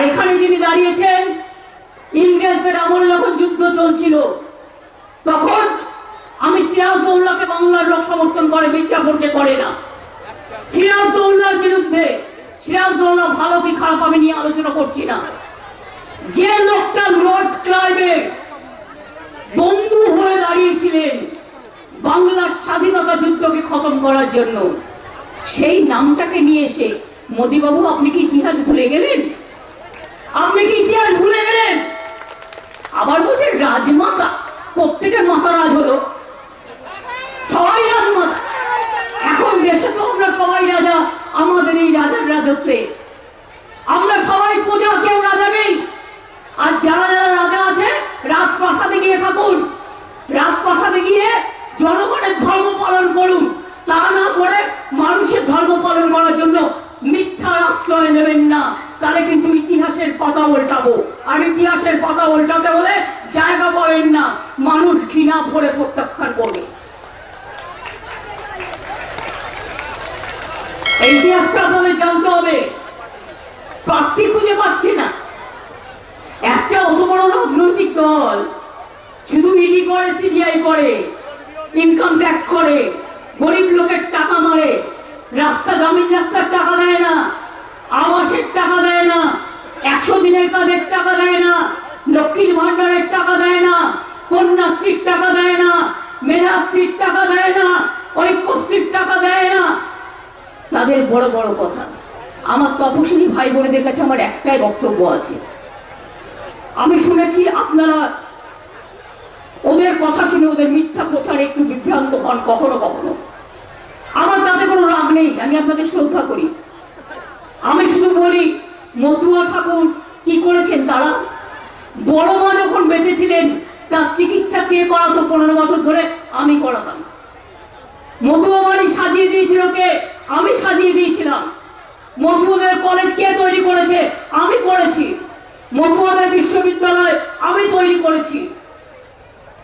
আর এখানে যিনি দাঁড়িয়েছেন, ইংরেজদের আমলে যখন যুদ্ধ চলছিল, তখন আমি সিরাজদৌল্লাকে বাংলার লোক সমর্থন করে, মির্জাপুরকে করে না। সিরাজদৌল্লার বিরুদ্ধে সিরাজদৌল্লা ভালো কি খারাপ আমি নিয়ে আলোচনা করছি না। যে লোকটা লর্ড ক্লাইভের বন্ধু হয়ে দাঁড়িয়েছিলেন বাংলার স্বাধীনতা যুদ্ধকে খতম করার জন্য, সেই নামটাকে নিয়ে এসে, মোদিবাবু, আপনি কি ইতিহাস ভুলে গেলেন? আপনি কি ইতিহাস ভুলে গেলেন? আবার বলছে রাজমাতা। প্রত্যেকের মাতা রাজ হলো। সবাই রাজমাতা। এখন দেশে তো আমরা সবাই রাজা। আমাদের এই রাজার রাজত্বে। আমরা সবাই প্রজা, কেউ রাজা নেই। আর যারা যারা রাজা আছে, রাজপ্রাসাদে গিয়ে থাকুন। রাজপ্রাসাদে গিয়ে জনগণের ধর্ম পালন করুন। তা না করে মানুষের ধর্ম পালন করার জন্য ইতিহাসের পাতা উল্টাবো আর ইতিহাসের পাতা উল্টাতে হলে জায়গা পাবেন না। মানুষ ঘৃণা ভরে প্রত্যাখ্যান করবে। ইতিহাসটা আপনাদের জানতে হবে। প্রার্থী খুঁজে পাচ্ছি না। একটা অত বড় রাজনৈতিক দল শুধু ইডি করে সিবিআই করে ইনকাম ট্যাক্স করে, গরিব লোকের টাকা মারে, রাস্তা, গ্রামীণ রাস্তার টাকা দেয় না আবাসের টাকা দেয় না একশো দিনের কাজের টাকা দেয় না লক্ষ্মীর ভান্ডারের টাকা দেয় না কন্যাশ্রীর টাকা দেয় না মেধাশ্রীর টাকা দেয় না ঐক্যশ্রীর টাকা দেয় না। তাদের বড় বড় কথা। আমার তপশিলি ভাই বোনেদের কাছে আমার একটাই বক্তব্য আছে। আমি শুনেছি আপনারা ওদের কথা শুনে ওদের মিথ্যা প্রচারে একটু বিভ্রান্ত হন কখনো কখনো। আমার তাতে কোনো রাগ নেই, আমি আপনাদের শ্রদ্ধা করি। আমি শুধু বলি, মতুয়া ঠাকুর, কি করেছেন তারা? বড় মা যখন বেঁচে ছিলেন তার চিকিৎসা কে করাতো পনেরো বছর ধরে? আমি করাতাম। মতুয়া বাড়ি সাজিয়ে দিয়েছিল কে? আমি সাজিয়ে দিয়েছিলাম। মতুয়াদের কলেজ কে তৈরি করেছে? আমি করেছি। মতুয়াদের বিশ্ববিদ্যালয় আমি তৈরি করেছি।